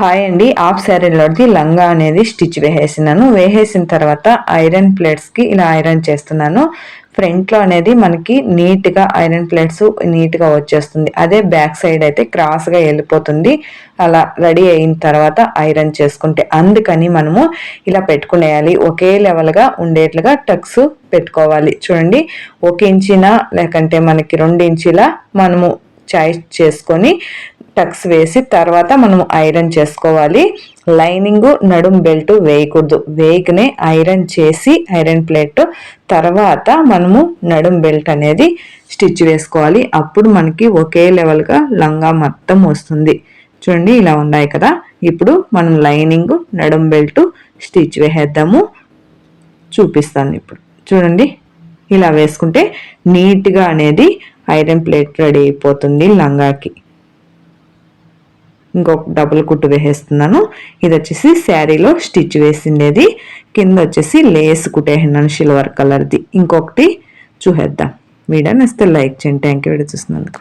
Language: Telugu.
హాయ్ అండి. హాఫ్ శారీలోది లంగా అనేది స్టిచ్ వేసేసినాను. వేసేసిన తర్వాత ఐరన్ ప్లేట్స్కి ఇలా ఐరన్ చేస్తున్నాను. ఫ్రంట్లో అనేది మనకి నీట్గా ఐరన్ ప్లేట్స్ నీట్గా వచ్చేస్తుంది. అదే బ్యాక్ సైడ్ అయితే క్రాస్గా వెళ్ళిపోతుంది. అలా రెడీ అయిన తర్వాత ఐరన్ చేసుకుంటే అందుకని మనము ఇలా పెట్టుకునేయాలి. ఒకే లెవెల్గా ఉండేట్లుగా టక్స్ పెట్టుకోవాలి. చూడండి. ఒక ఇంచిన లేకంటే మనకి రెండు ఇంచుల మనము చాయిస్ చేసుకొని టక్స్ వేసి తర్వాత మనం ఐరన్ చేసుకోవాలి. లైనింగ్ నడుం బెల్ట్ వేయకూడదు. వేయకనే ఐరన్ చేసి ఐరన్ ప్లేట్ తర్వాత మనము నడుం బెల్ట్ అనేది స్టిచ్ వేసుకోవాలి. అప్పుడు మనకి ఒకే లెవెల్గా లంగా మొత్తం వస్తుంది. చూడండి ఇలా ఉన్నాయి కదా. ఇప్పుడు మనం లైనింగ్ నడుం బెల్ట్ స్టిచ్ వేసేద్దాము. చూపిస్తాను ఇప్పుడు. చూడండి ఇలా వేసుకుంటే నీట్గా అనేది ఐరన్ ప్లేట్ రెడీ అయిపోతుంది లంగాకి. ఇంకొక డబుల్ కుట్టు వేసేస్తున్నాను. ఇది వచ్చేసి శారీలో స్టిచ్ వేసిండేది. కింద వచ్చేసి లేస్ కుట్టేసినాను సిల్వర్ కలర్ది. ఇంకొకటి చూసేద్దాం. వీడియో నచ్చితే లైక్ చేయండి. థ్యాంక్ యూ వీడియో చూసినందుకు.